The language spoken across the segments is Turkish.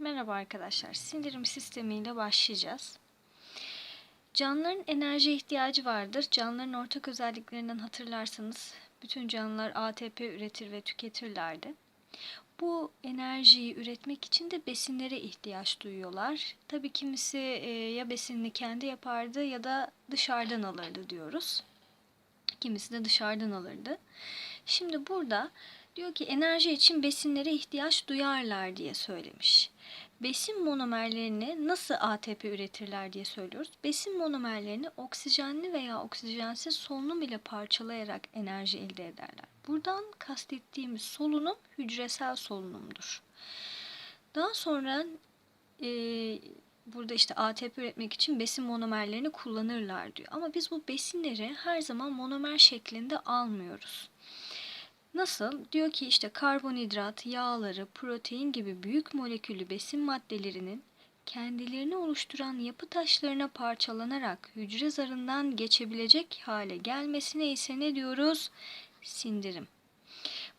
Merhaba arkadaşlar. Sindirim sistemiyle başlayacağız. Canlıların enerji ihtiyacı vardır. Canlıların ortak özelliklerinden hatırlarsanız bütün canlılar ATP üretir ve tüketirlerdi. Bu enerjiyi üretmek için de besinlere ihtiyaç duyuyorlar. Tabii kimisi e, ya besinini kendi yapardı ya da dışarıdan alırdı diyoruz. Kimisi de dışarıdan alırdı. Şimdi burada diyor ki enerji için besinlere ihtiyaç duyarlar diye söylemiş. Besin monomerlerini nasıl ATP üretirler diye söylüyoruz. Besin monomerlerini oksijenli veya oksijensiz solunum ile parçalayarak enerji elde ederler. Buradan kastettiğimiz solunum hücresel solunumdur. Daha sonra e, burada işte ATP üretmek için besin monomerlerini kullanırlar diyor. Ama biz bu besinleri her zaman monomer şeklinde almıyoruz. Nasıl? Diyor ki işte karbonhidrat, yağları, protein gibi büyük moleküllü besin maddelerinin kendilerini oluşturan yapı taşlarına parçalanarak hücre zarından geçebilecek hale gelmesine ise ne diyoruz? Sindirim.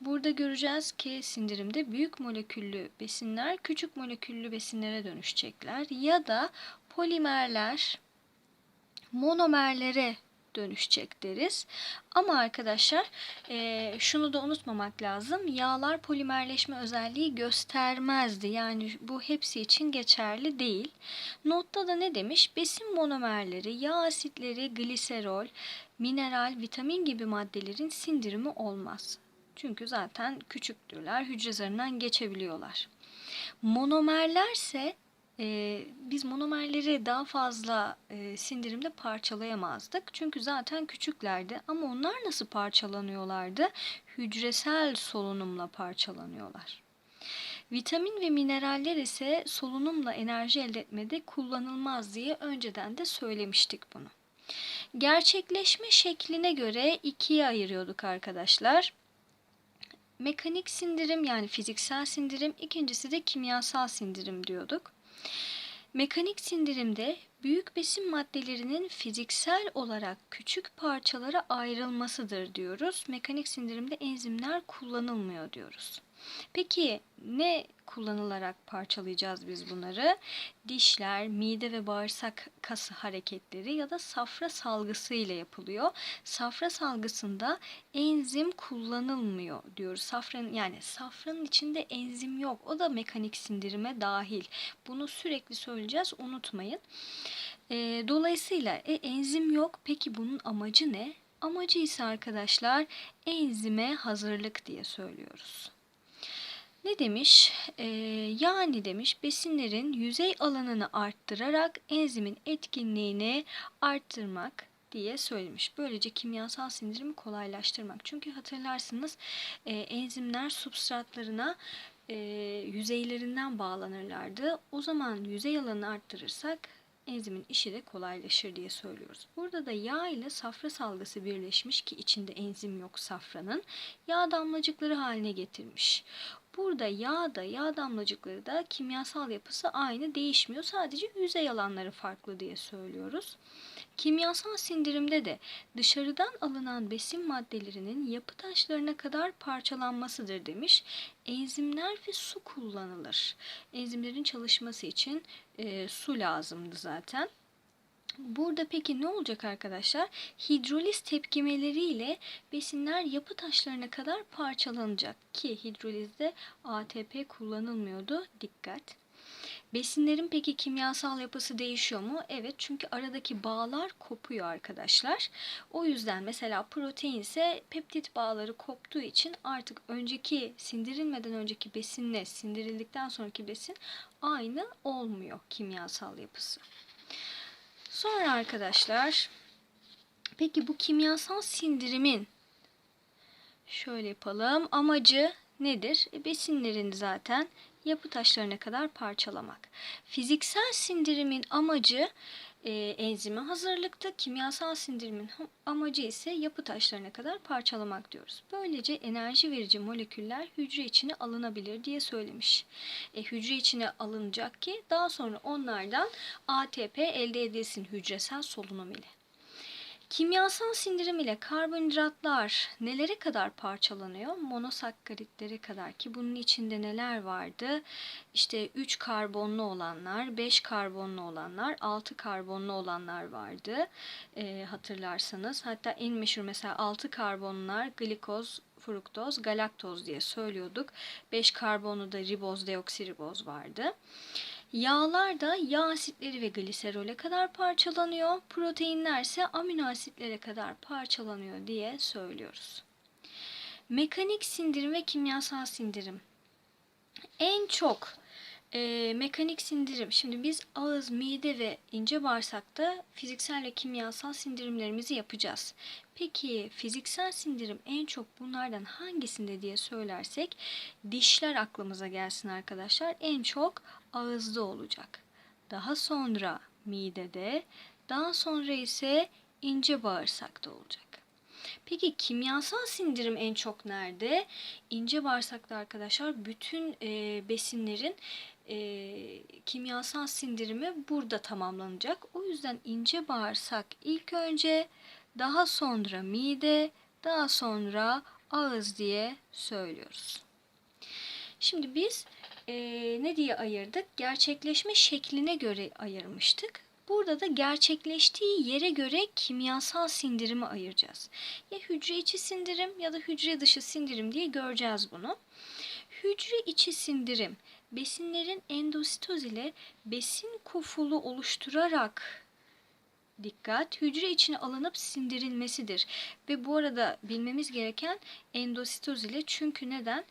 Burada göreceğiz ki sindirimde büyük moleküllü besinler küçük moleküllü besinlere dönüşecekler ya da polimerler monomerlere dönüşecek deriz. Ama arkadaşlar e, şunu da unutmamak lazım. Yağlar polimerleşme özelliği göstermezdi. Yani bu hepsi için geçerli değil. Notta da ne demiş? Besin monomerleri, yağ asitleri, gliserol, mineral, vitamin gibi maddelerin sindirimi olmaz. Çünkü zaten küçüktürler, hücre zarından geçebiliyorlar. Monomerlerse e, biz monomerleri daha fazla e, sindirimde parçalayamazdık. Çünkü zaten küçüklerdi ama onlar nasıl parçalanıyorlardı? Hücresel solunumla parçalanıyorlar. Vitamin ve mineraller ise solunumla enerji elde etmede kullanılmaz diye önceden de söylemiştik bunu. Gerçekleşme şekline göre ikiye ayırıyorduk arkadaşlar. Mekanik sindirim yani fiziksel sindirim, ikincisi de kimyasal sindirim diyorduk. Mekanik sindirimde büyük besin maddelerinin fiziksel olarak küçük parçalara ayrılmasıdır diyoruz. Mekanik sindirimde enzimler kullanılmıyor diyoruz. Peki ne kullanılarak parçalayacağız biz bunları? Dişler, mide ve bağırsak kası hareketleri ya da safra salgısı ile yapılıyor. Safra salgısında enzim kullanılmıyor diyoruz. Safranın yani safranın içinde enzim yok. O da mekanik sindirime dahil. Bunu sürekli söyleyeceğiz. Unutmayın. E, dolayısıyla e, enzim yok. Peki bunun amacı ne? Amacı ise arkadaşlar enzime hazırlık diye söylüyoruz. Ne demiş? Ee, yani demiş besinlerin yüzey alanını arttırarak enzimin etkinliğini arttırmak diye söylemiş. Böylece kimyasal sindirimi kolaylaştırmak. Çünkü hatırlarsınız e, enzimler substratlarına e, yüzeylerinden bağlanırlardı. O zaman yüzey alanını arttırırsak enzimin işi de kolaylaşır diye söylüyoruz. Burada da yağ ile safra salgısı birleşmiş ki içinde enzim yok safranın. Yağ damlacıkları haline getirmiş. Burada yağ da yağ damlacıkları da kimyasal yapısı aynı değişmiyor. Sadece yüzey alanları farklı diye söylüyoruz. Kimyasal sindirimde de dışarıdan alınan besin maddelerinin yapı taşlarına kadar parçalanmasıdır demiş. Enzimler ve su kullanılır. Enzimlerin çalışması için e, su lazımdı zaten. Burada peki ne olacak arkadaşlar? Hidroliz tepkimeleriyle besinler yapı taşlarına kadar parçalanacak ki hidrolizde ATP kullanılmıyordu. Dikkat. Besinlerin peki kimyasal yapısı değişiyor mu? Evet çünkü aradaki bağlar kopuyor arkadaşlar. O yüzden mesela protein ise peptit bağları koptuğu için artık önceki sindirilmeden önceki besinle sindirildikten sonraki besin aynı olmuyor kimyasal yapısı. Sonra arkadaşlar peki bu kimyasal sindirimin şöyle yapalım amacı nedir? E, besinlerini zaten yapı taşlarına kadar parçalamak. Fiziksel sindirimin amacı e, enzime hazırlıkta, kimyasal sindirimin amacı ise yapı taşlarına kadar parçalamak diyoruz. Böylece enerji verici moleküller hücre içine alınabilir diye söylemiş. E, hücre içine alınacak ki daha sonra onlardan ATP elde edilsin hücresel solunum ile. Kimyasal sindirim ile karbonhidratlar nelere kadar parçalanıyor? Monosakkaritlere kadar ki bunun içinde neler vardı? İşte 3 karbonlu olanlar, 5 karbonlu olanlar, 6 karbonlu olanlar vardı. Ee, hatırlarsanız. Hatta en meşhur mesela 6 karbonlar glikoz, fruktoz, galaktoz diye söylüyorduk. 5 karbonlu da riboz, deoksiriboz vardı. Yağlar da yağ asitleri ve gliserole kadar parçalanıyor. Proteinler ise amino asitlere kadar parçalanıyor diye söylüyoruz. Mekanik sindirim ve kimyasal sindirim. En çok e, mekanik sindirim. Şimdi biz ağız, mide ve ince bağırsakta fiziksel ve kimyasal sindirimlerimizi yapacağız. Peki fiziksel sindirim en çok bunlardan hangisinde diye söylersek dişler aklımıza gelsin arkadaşlar. En çok ağızda olacak. Daha sonra midede, daha sonra ise ince bağırsakta olacak. Peki kimyasal sindirim en çok nerede? İnce bağırsakta arkadaşlar bütün e, besinlerin e, kimyasal sindirimi burada tamamlanacak. O yüzden ince bağırsak ilk önce, daha sonra mide, daha sonra ağız diye söylüyoruz. Şimdi biz e, ne diye ayırdık? Gerçekleşme şekline göre ayırmıştık. Burada da gerçekleştiği yere göre kimyasal sindirimi ayıracağız. Ya hücre içi sindirim ya da hücre dışı sindirim diye göreceğiz bunu. Hücre içi sindirim besinlerin endositoz ile besin kofulu oluşturarak dikkat hücre içine alınıp sindirilmesidir. Ve bu arada bilmemiz gereken endositoz ile çünkü neden?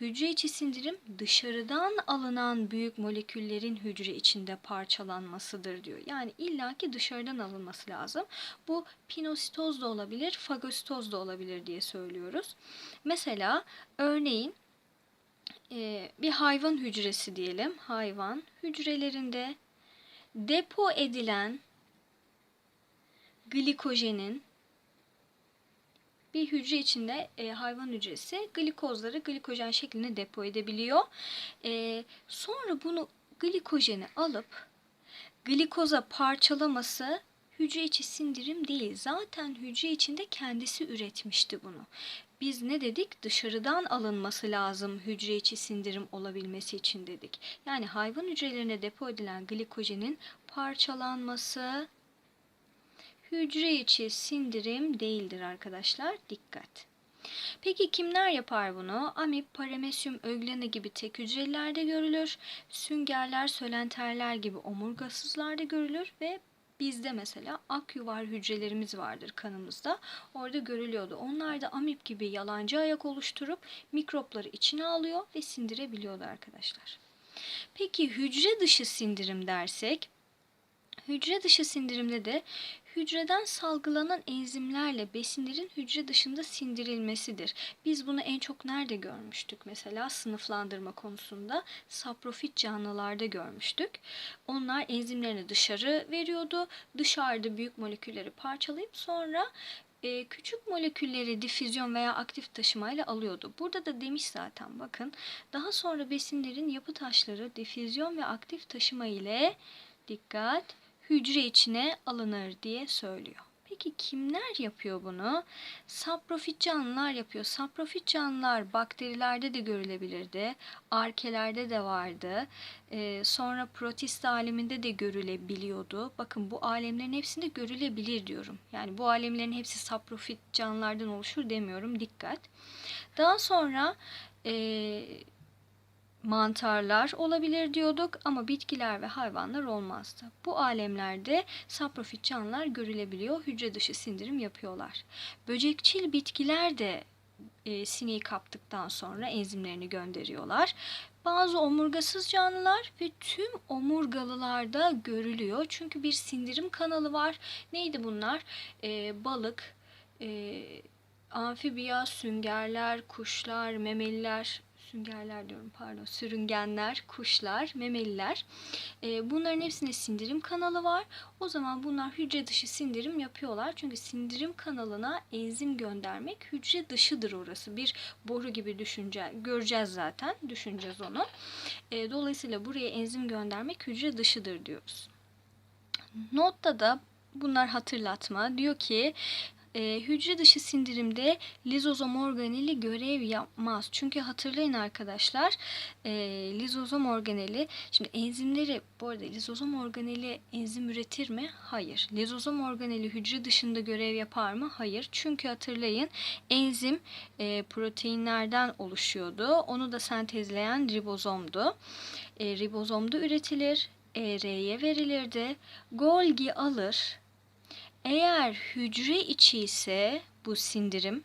Hücre içi sindirim dışarıdan alınan büyük moleküllerin hücre içinde parçalanmasıdır diyor. Yani illaki dışarıdan alınması lazım. Bu pinositoz da olabilir, fagositoz da olabilir diye söylüyoruz. Mesela örneğin bir hayvan hücresi diyelim. Hayvan hücrelerinde depo edilen glikojenin bir hücre içinde e, hayvan hücresi glikozları glikojen şeklinde depo edebiliyor. E, sonra bunu glikojeni alıp glikoza parçalaması hücre içi sindirim değil. Zaten hücre içinde kendisi üretmişti bunu. Biz ne dedik? Dışarıdan alınması lazım hücre içi sindirim olabilmesi için dedik. Yani hayvan hücrelerine depo edilen glikojenin parçalanması hücre içi sindirim değildir arkadaşlar. Dikkat. Peki kimler yapar bunu? Amip, paramesyum, öglene gibi tek hücrelerde görülür. Süngerler, sölenterler gibi omurgasızlarda görülür ve bizde mesela akyuvar hücrelerimiz vardır kanımızda. Orada görülüyordu. Onlar da amip gibi yalancı ayak oluşturup mikropları içine alıyor ve sindirebiliyordu arkadaşlar. Peki hücre dışı sindirim dersek Hücre dışı sindirimde de hücreden salgılanan enzimlerle besinlerin hücre dışında sindirilmesidir. Biz bunu en çok nerede görmüştük? Mesela sınıflandırma konusunda saprofit canlılarda görmüştük. Onlar enzimlerini dışarı veriyordu. Dışarıda büyük molekülleri parçalayıp sonra e, küçük molekülleri difüzyon veya aktif taşımayla alıyordu. Burada da demiş zaten bakın. Daha sonra besinlerin yapı taşları difüzyon ve aktif taşıma ile dikkat hücre içine alınır diye söylüyor. Peki kimler yapıyor bunu? Saprofit canlılar yapıyor. Saprofit canlılar bakterilerde de görülebilirdi. Arkelerde de vardı. Ee, sonra protist aleminde de görülebiliyordu. Bakın bu alemlerin hepsinde görülebilir diyorum. Yani bu alemlerin hepsi saprofit canlılardan oluşur demiyorum. Dikkat. Daha sonra e, mantarlar olabilir diyorduk ama bitkiler ve hayvanlar olmazdı. Bu alemlerde saprofit canlılar görülebiliyor, hücre dışı sindirim yapıyorlar. Böcekçil bitkiler de e, sineği kaptıktan sonra enzimlerini gönderiyorlar. Bazı omurgasız canlılar ve tüm omurgalılarda görülüyor. Çünkü bir sindirim kanalı var. Neydi bunlar? E, balık, e, amfibiya, süngerler, kuşlar, memeliler, süngerler diyorum pardon sürüngenler, kuşlar, memeliler. E, bunların hepsinde sindirim kanalı var. O zaman bunlar hücre dışı sindirim yapıyorlar. Çünkü sindirim kanalına enzim göndermek hücre dışıdır orası. Bir boru gibi düşünce göreceğiz zaten. Düşüneceğiz onu. E, dolayısıyla buraya enzim göndermek hücre dışıdır diyoruz. Notta da bunlar hatırlatma. Diyor ki e, hücre dışı sindirimde lizozom organeli görev yapmaz. Çünkü hatırlayın arkadaşlar e, lizozom organeli şimdi enzimleri bu arada lizozom organeli enzim üretir mi? Hayır. Lizozom organeli hücre dışında görev yapar mı? Hayır. Çünkü hatırlayın enzim e, proteinlerden oluşuyordu. Onu da sentezleyen ribozomdu. E, ribozomda üretilir. ER'ye verilirdi. Golgi alır. Eğer hücre içi ise bu sindirim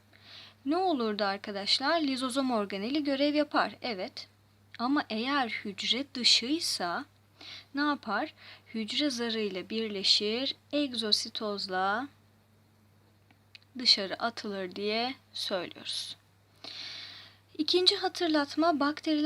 ne olurdu arkadaşlar? Lizozom organeli görev yapar. Evet. Ama eğer hücre dışıysa ne yapar? Hücre zarıyla birleşir, egzositozla dışarı atılır diye söylüyoruz. İkinci hatırlatma bakteriler